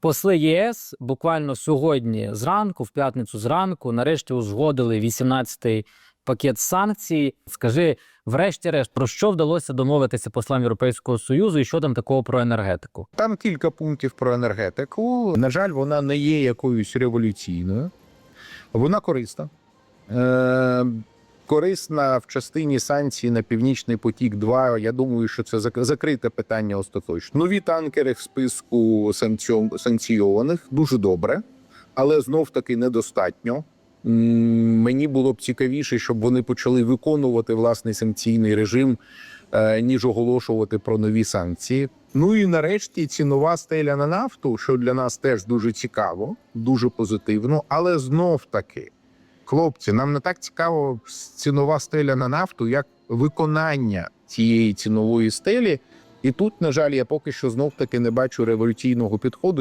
Посли ЄС буквально сьогодні зранку, в п'ятницю зранку, нарешті узгодили 18-й пакет санкцій. Скажи, врешті-решт, про що вдалося домовитися послам Європейського Союзу і що там такого про енергетику? Там кілька пунктів про енергетику. На жаль, вона не є якоюсь революційною. Вона корисна. Корисна в частині санкцій на Північний потік 2 Я думаю, що це зак- закрите питання остаточно. Нові танкери в списку санкційованих дуже добре, але знов таки недостатньо. Мені було б цікавіше, щоб вони почали виконувати власний санкційний режим, е, ніж оголошувати про нові санкції. Ну і нарешті цінова стеля на нафту, що для нас теж дуже цікаво, дуже позитивно. Але знов таки, хлопці, нам не так цікаво цінова стеля на нафту, як виконання цієї цінової стелі. І тут, на жаль, я поки що знов таки не бачу революційного підходу.